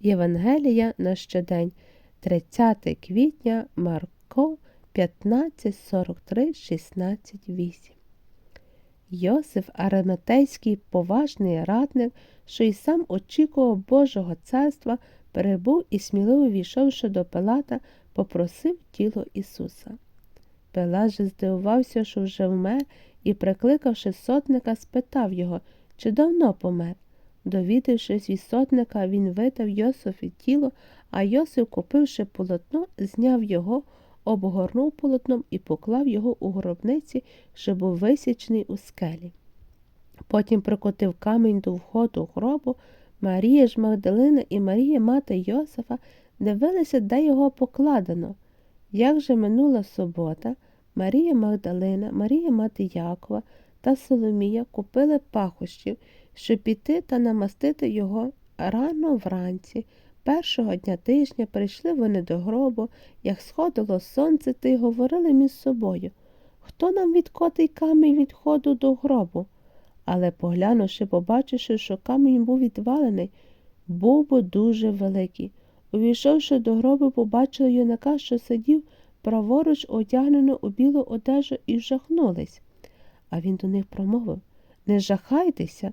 Євангелія на щодень, 30 квітня, Марко 15, 43, 16, 8. Йосиф Араматейський, поважний радник, що й сам очікував Божого царства, перебув і сміливо війшовши до Пилата, попросив тіло Ісуса. Пилат же здивувався, що вже вмер, і, прикликавши сотника, спитав його, чи давно помер. Довідавшись від сотника, він видав Йосифі тіло, а Йосиф, купивши полотно, зняв його, обгорнув полотном і поклав його у гробниці, що був висічений у скелі. Потім прикотив камінь до входу гробу. Марія ж Магдалина і Марія, мати Йосифа, дивилися, де його покладено. Як же минула субота, Марія Магдалина, Марія мати Якова та Соломія купили пахощів, щоб піти та намастити його рано вранці. Першого дня тижня прийшли вони до гробу, як сходило сонце, та й говорили між собою Хто нам відкотить камінь від ходу до гробу? Але, поглянувши, побачивши, що камінь був відвалений, був бо дуже великий. Увійшовши до гробу, побачили юнака, що сидів праворуч одягнено у білу одежу, і вжахнулись. А він до них промовив Не жахайтеся,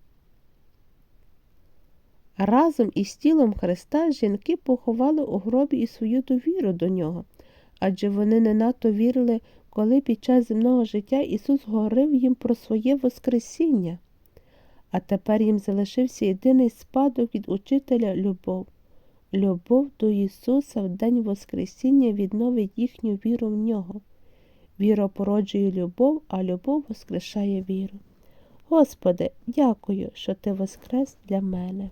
Разом із тілом Христа жінки поховали у гробі і свою довіру до нього, адже вони не надто вірили, коли під час земного життя Ісус говорив їм про своє Воскресіння. А тепер їм залишився єдиний спадок від учителя любов. Любов до Ісуса в день Воскресіння відновить їхню віру в нього. Віра породжує любов, а любов воскрешає віру. Господи, дякую, що Ти воскрес для мене.